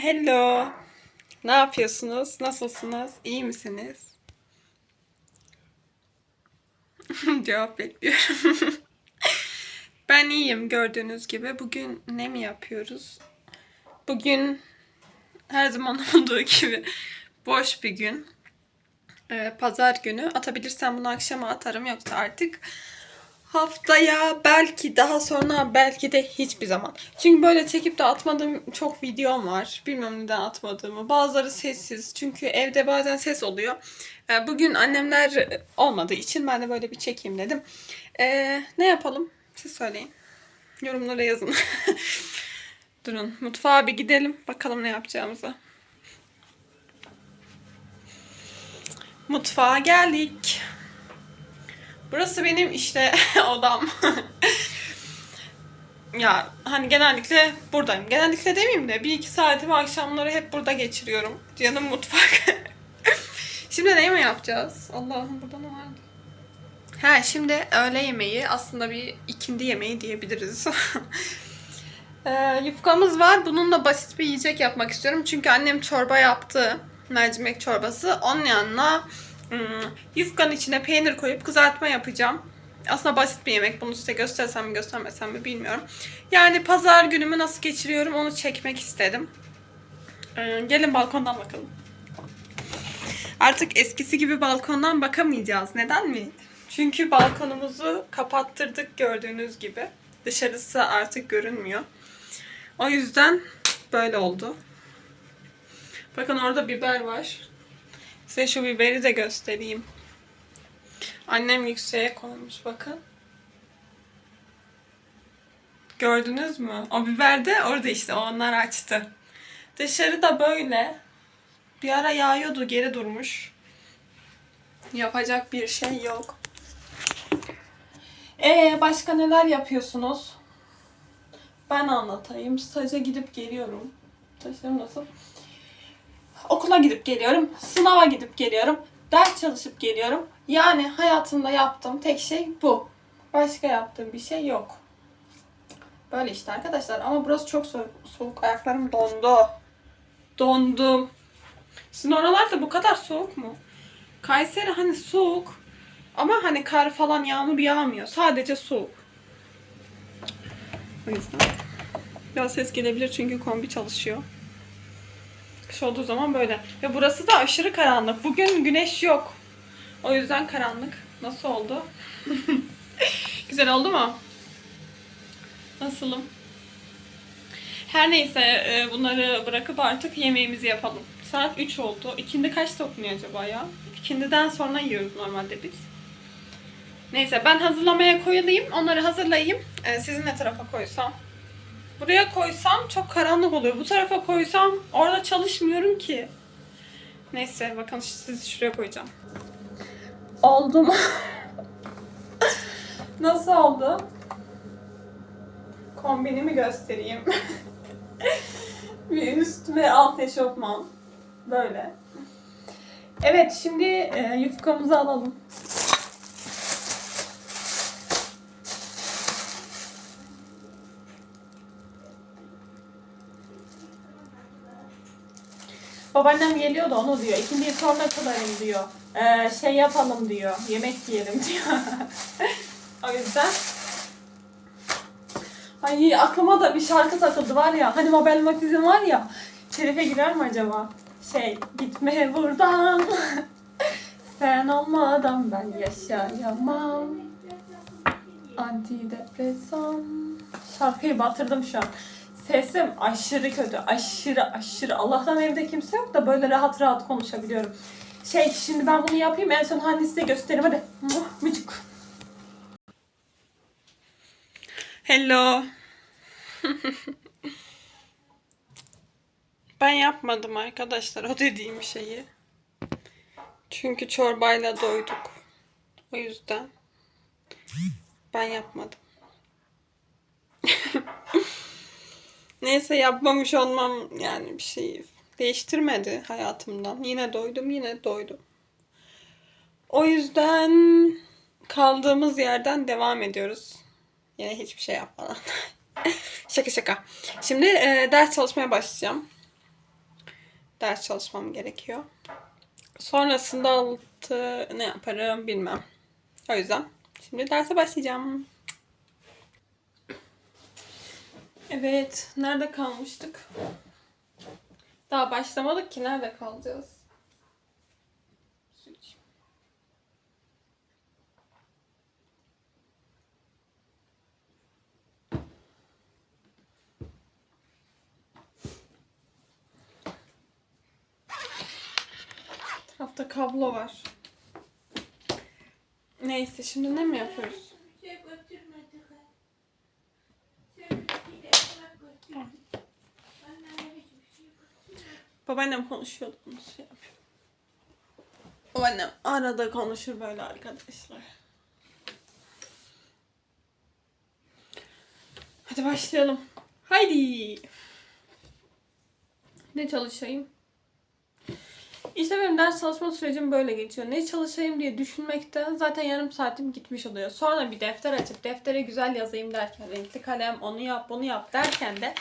Hello. Ne yapıyorsunuz? Nasılsınız? İyi misiniz? Cevap bekliyorum. ben iyiyim gördüğünüz gibi. Bugün ne mi yapıyoruz? Bugün her zaman olduğu gibi boş bir gün. Ee, Pazar günü. Atabilirsem bunu akşama atarım yoksa artık haftaya belki daha sonra belki de hiçbir zaman. Çünkü böyle çekip de atmadığım çok videom var. Bilmiyorum neden atmadığımı. Bazıları sessiz. Çünkü evde bazen ses oluyor. Ee, Bugün annemler olmadığı için ben de böyle bir çekeyim dedim. Ee, ne yapalım? Siz söyleyin. Yorumlara yazın. Durun mutfağa bir gidelim. Bakalım ne yapacağımızı. Mutfağa geldik. Burası benim işte odam. ya hani genellikle buradayım. Genellikle demeyeyim de bir iki saatimi akşamları hep burada geçiriyorum. Canım mutfak. şimdi ne mi yapacağız? Allah'ım burada ne vardı? Ha şimdi öğle yemeği aslında bir ikindi yemeği diyebiliriz. Ee, yufkamız var. Bununla basit bir yiyecek yapmak istiyorum. Çünkü annem çorba yaptı. Mercimek çorbası. Onun yanına yufkanın içine peynir koyup kızartma yapacağım. Aslında basit bir yemek. Bunu size göstersem mi göstermesem mi bilmiyorum. Yani pazar günümü nasıl geçiriyorum onu çekmek istedim. Ee, gelin balkondan bakalım. Artık eskisi gibi balkondan bakamayacağız. Neden mi? Çünkü balkonumuzu kapattırdık gördüğünüz gibi. Dışarısı artık görünmüyor. O yüzden böyle oldu. Bakın orada biber var. Size şu biberi de göstereyim. Annem yükseğe koymuş bakın. Gördünüz mü? O biber de orada işte onlar açtı. Dışarıda böyle. Bir ara yağıyordu geri durmuş. Yapacak bir şey yok. Ee başka neler yapıyorsunuz? Ben anlatayım. Staja gidip geliyorum. Stajlarım nasıl? Okula gidip geliyorum. Sınava gidip geliyorum. Ders çalışıp geliyorum. Yani hayatımda yaptığım tek şey bu. Başka yaptığım bir şey yok. Böyle işte arkadaşlar. Ama burası çok soğuk. soğuk. Ayaklarım dondu. Dondum. Sizin oralarda bu kadar soğuk mu? Kayseri hani soğuk. Ama hani kar falan yağmur yağmıyor. Sadece soğuk. O yüzden. Biraz ses gelebilir çünkü kombi çalışıyor. Kış olduğu zaman böyle. Ve burası da aşırı karanlık. Bugün güneş yok. O yüzden karanlık. Nasıl oldu? Güzel oldu mu? Nasılım? Her neyse e, bunları bırakıp artık yemeğimizi yapalım. Saat 3 oldu. İkindi kaçta okunuyor acaba ya? İkindiden sonra yiyoruz normalde biz. Neyse ben hazırlamaya koyulayım. Onları hazırlayayım. Ee, sizin ne tarafa koysam? Buraya koysam çok karanlık oluyor. Bu tarafa koysam orada çalışmıyorum ki. Neyse bakın sizi şuraya koyacağım. Oldu mu? Nasıl oldu? Kombinimi göstereyim. Bir üst ve alt eşofman. Böyle. Evet şimdi e, yufkamızı alalım. Babaannem geliyor da onu diyor. İkindiyi sonra kılarım diyor. Ee, şey yapalım diyor. Yemek yiyelim diyor. o yüzden. Ay aklıma da bir şarkı takıldı var ya. Hani Mabel Matiz'in var ya. Şerife girer mi acaba? Şey gitme buradan. Sen olmadan ben yaşayamam. Antidepresan. Şarkıyı batırdım şu an. Sesim aşırı kötü. Aşırı aşırı. Allah'tan evde kimse yok da böyle rahat rahat konuşabiliyorum. Şey şimdi ben bunu yapayım en son halini size göstereyim hadi. Mücük. Hello. ben yapmadım arkadaşlar o dediğim şeyi. Çünkü çorbayla doyduk. O yüzden ben yapmadım. Neyse yapmamış olmam yani bir şey değiştirmedi hayatımdan. Yine doydum, yine doydum. O yüzden kaldığımız yerden devam ediyoruz. Yine hiçbir şey yapmadan. şaka şaka. Şimdi e, ders çalışmaya başlayacağım. ders çalışmam gerekiyor. Sonrasında altı ne yaparım bilmem. O yüzden şimdi derse başlayacağım. Evet, nerede kalmıştık? Daha başlamadık ki nerede kalacağız? İçeyim. Tarafta kablo var. Neyse şimdi ne mi yapıyoruz? Şey götürmedik. ha. Sevgili de ekmek götürdük. Anneme hiçbir şey götürmedik. Babaannem konuşuyordu bunu şey yapıyor. Babaannem arada konuşur böyle arkadaşlar. Hadi başlayalım. Haydi. Ne çalışayım? İşte benim ders çalışma sürecim böyle geçiyor. Ne çalışayım diye düşünmekte zaten yarım saatim gitmiş oluyor. Sonra bir defter açıp deftere güzel yazayım derken renkli kalem onu yap bunu yap derken de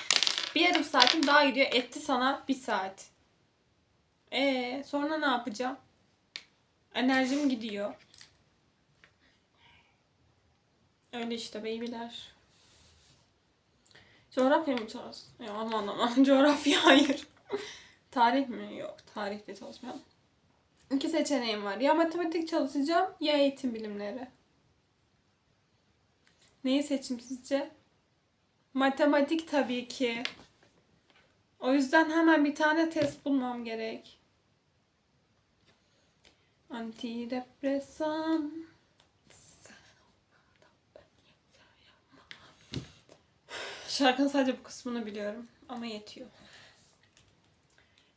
bir yarım saatim daha gidiyor. Etti sana bir saat. Ee, sonra ne yapacağım? Enerjim gidiyor. Öyle işte beybiler. Coğrafya mı çalış? Ya aman aman coğrafya hayır. Tarih mi? Yok. Tarihte çalışmayalım. İki seçeneğim var. Ya matematik çalışacağım ya eğitim bilimleri. Neyi seçeyim sizce? Matematik tabii ki. O yüzden hemen bir tane test bulmam gerek. Antidepresan. Şarkının sadece bu kısmını biliyorum ama yetiyor.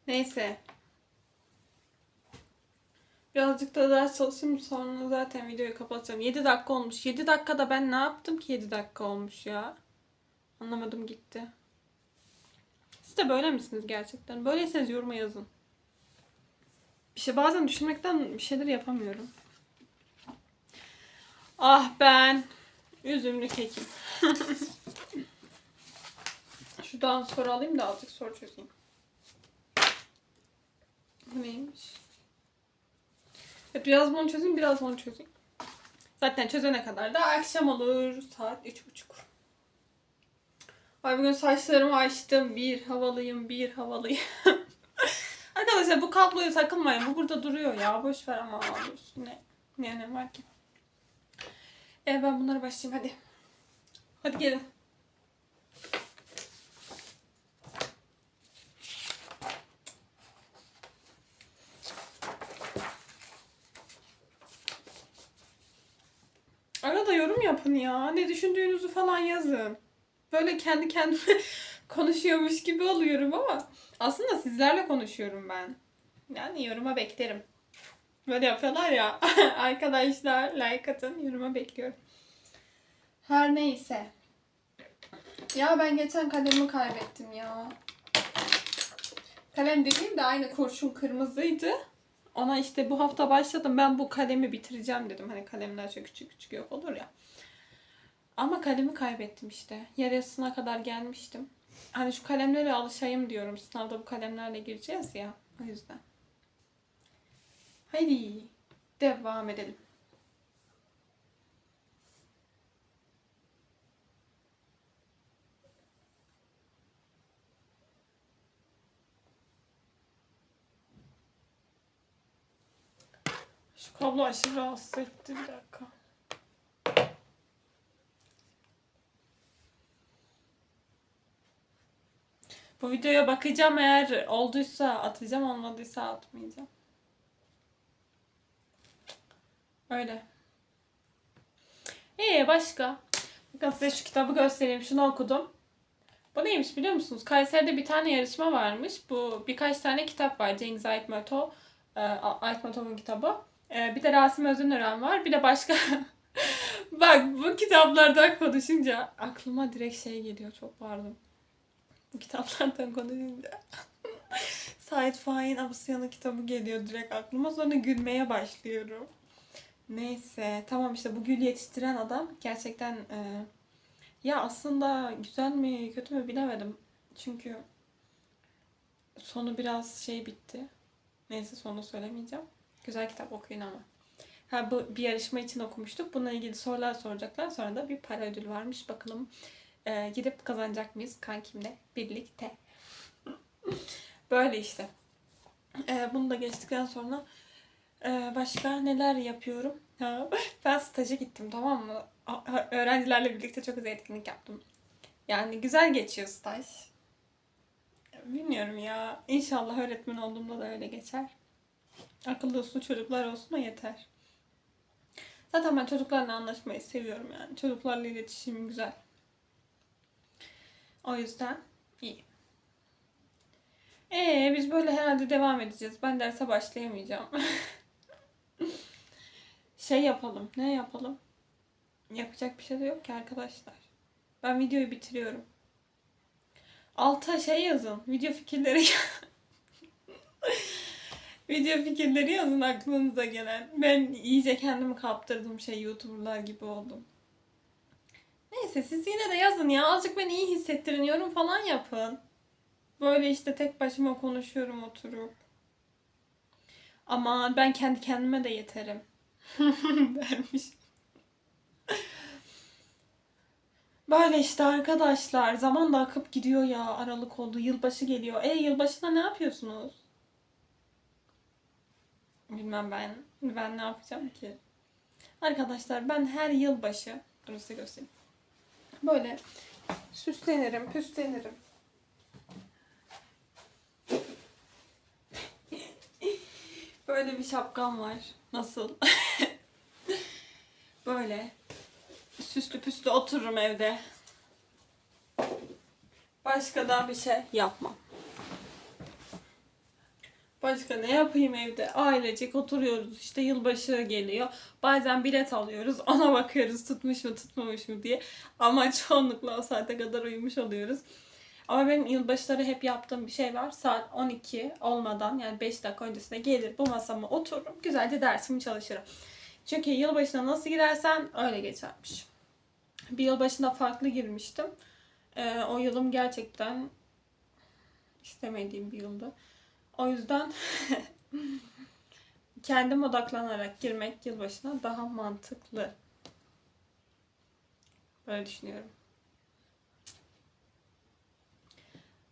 Neyse. Birazcık da ders çalışayım sonra zaten videoyu kapatacağım. 7 dakika olmuş. 7 dakikada ben ne yaptım ki 7 dakika olmuş ya? Anlamadım gitti. Siz de böyle misiniz gerçekten? Böyleyseniz yoruma yazın. Bir şey bazen düşünmekten bir şeyler yapamıyorum. Ah ben üzümlü kekim. Şuradan soru alayım da azıcık soru çözeyim. Bu neymiş? Evet, biraz bunu çözeyim, biraz bunu çözeyim. Zaten çözene kadar da akşam olur. Saat üç buçuk. Ay bugün saçlarımı açtım. Bir havalıyım, bir havalıyım. Arkadaşlar bu kabloya takılmayın. Bu burada duruyor ya. Boş ver ama dursun. Ne, ne var ki? E ben bunlara başlayayım hadi. Hadi gelin. Arada yorum yapın ya. Ne düşündüğünüzü falan yazın. Böyle kendi kendime konuşuyormuş gibi oluyorum ama aslında sizlerle konuşuyorum ben. Yani yoruma beklerim. Böyle yapıyorlar ya. Arkadaşlar like atın. Yoruma bekliyorum. Her neyse. Ya ben geçen kalemimi kaybettim ya. Kalem dediğim de aynı kurşun kırmızıydı. Ona işte bu hafta başladım. Ben bu kalemi bitireceğim dedim. Hani kalemler şöyle küçük küçük yok olur ya. Ama kalemi kaybettim işte. Yarısına kadar gelmiştim. Hani şu kalemlere alışayım diyorum. Sınavda bu kalemlerle gireceğiz ya. O yüzden. Haydi. Devam edelim. Şu kablo aşırı rahatsız etti. Bir dakika. Bu videoya bakacağım eğer olduysa atacağım olmadıysa atmayacağım. Öyle. Ee başka? Bakın size şu kitabı göstereyim. Şunu okudum. Bu neymiş biliyor musunuz? Kayseri'de bir tane yarışma varmış. Bu birkaç tane kitap var. Cengiz Aytmatov. E, Aytmatov'un kitabı. E, bir de Rasim Özünören var. Bir de başka... Bak bu kitaplardan konuşunca aklıma direkt şey geliyor. Çok pardon. Kitaplardan konuşunca. Sait Fahin Abusyan'ın kitabı geliyor direkt aklıma. Sonra gülmeye başlıyorum. Neyse. Tamam işte bu gül yetiştiren adam gerçekten e, ya aslında güzel mi kötü mü bilemedim. Çünkü sonu biraz şey bitti. Neyse sonu söylemeyeceğim. Güzel kitap okuyun ama. Ha bu bir yarışma için okumuştuk. Bununla ilgili sorular soracaklar. Sonra da bir para ödül varmış. Bakalım e, gidip kazanacak mıyız kankimle birlikte. Böyle işte. E, bunu da geçtikten sonra e, başka neler yapıyorum? Ha, ben staja gittim tamam mı? Öğrencilerle birlikte çok güzel etkinlik yaptım. Yani güzel geçiyor staj. Bilmiyorum ya. İnşallah öğretmen olduğumda da öyle geçer. Akıllı uslu çocuklar olsun da yeter. Zaten ben çocuklarla anlaşmayı seviyorum yani. Çocuklarla iletişim güzel. O yüzden iyi. Ee biz böyle herhalde devam edeceğiz. Ben derse başlayamayacağım. şey yapalım. Ne yapalım? Yapacak bir şey de yok ki arkadaşlar. Ben videoyu bitiriyorum. Alta şey yazın. Video fikirleri Video fikirleri yazın aklınıza gelen. Ben iyice kendimi kaptırdım şey YouTuber'lar gibi oldum. Neyse siz yine de yazın ya. Azıcık beni iyi hissettirin. Yorum falan yapın. Böyle işte tek başıma konuşuyorum oturup. Ama ben kendi kendime de yeterim. Dermiş. Böyle işte arkadaşlar. Zaman da akıp gidiyor ya. Aralık oldu. Yılbaşı geliyor. E yılbaşında ne yapıyorsunuz? Bilmem ben. Ben ne yapacağım ki? Arkadaşlar ben her yılbaşı dur size göstereyim. Böyle süslenirim, püslenirim. Böyle bir şapkam var. Nasıl? Böyle süslü püslü otururum evde. Başka da bir şey yapmam. Başka ne yapayım evde? Ailecek oturuyoruz işte yılbaşı geliyor. Bazen bilet alıyoruz ona bakıyoruz tutmuş mu tutmamış mı diye. Ama çoğunlukla o saate kadar uyumuş oluyoruz. Ama benim yılbaşları hep yaptığım bir şey var. Saat 12 olmadan yani 5 dakika öncesine gelir bu masama otururum. Güzelce dersimi çalışırım. Çünkü yılbaşına nasıl girersen öyle geçermiş. Bir yılbaşında farklı girmiştim. Ee, o yılım gerçekten istemediğim bir yıldı. O yüzden kendim odaklanarak girmek yılbaşına daha mantıklı. Böyle düşünüyorum.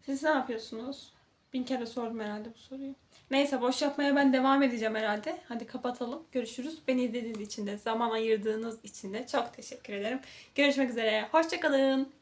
Siz ne yapıyorsunuz? Bin kere sordum herhalde bu soruyu. Neyse boş yapmaya ben devam edeceğim herhalde. Hadi kapatalım. Görüşürüz. Beni izlediğiniz için de zaman ayırdığınız için de çok teşekkür ederim. Görüşmek üzere. Hoşçakalın.